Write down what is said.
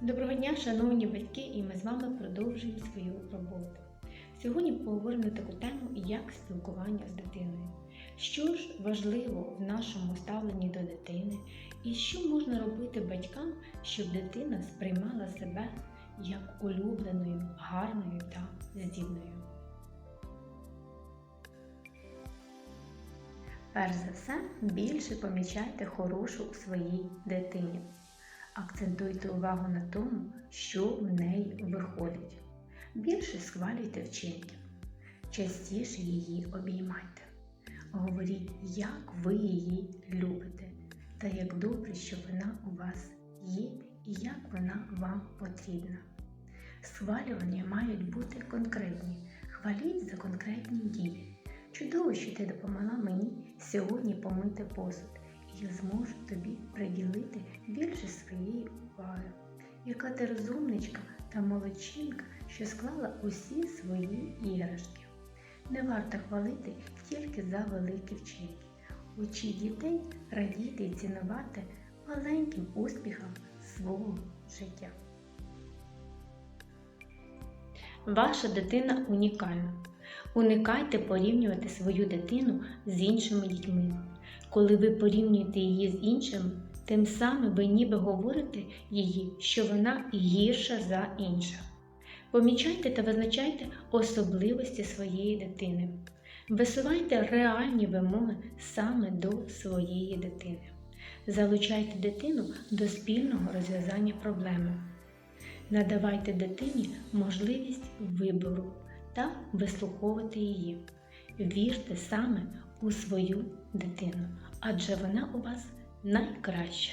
Доброго дня, шановні батьки, і ми з вами продовжуємо свою роботу. Сьогодні поговоримо на таку тему, як спілкування з дитиною. Що ж важливо в нашому ставленні до дитини, і що можна робити батькам, щоб дитина сприймала себе як улюбленою, гарною та здібною. Перш за все, більше помічайте хорошу у своїй дитині. Акцентуйте увагу на тому, що в неї виходить. Більше схвалюйте вчинки. Частіше її обіймайте. Говоріть, як ви її любите, та як добре, що вона у вас є і як вона вам потрібна. Схвалювання мають бути конкретні. Хваліть за конкретні дії. Чудово, що ти допомогла мені сьогодні помити посуд, і я зможу тобі приділити уваги. Яка ти розумничка та молодчинка, що склала усі свої іграшки. Не варто хвалити тільки за великі вчинки. Учіть дітей радіти і цінувати маленьким успіхам свого життя. Ваша дитина унікальна. Уникайте порівнювати свою дитину з іншими дітьми. Коли ви порівнюєте її з іншими, тим самим ви ніби говорите їй, що вона гірша за інших. Помічайте та визначайте особливості своєї дитини. Висувайте реальні вимоги саме до своєї дитини. Залучайте дитину до спільного розв'язання проблеми. Надавайте дитині можливість вибору та вислуховувати її. Вірте саме у свою дитину, адже вона у вас найкраща.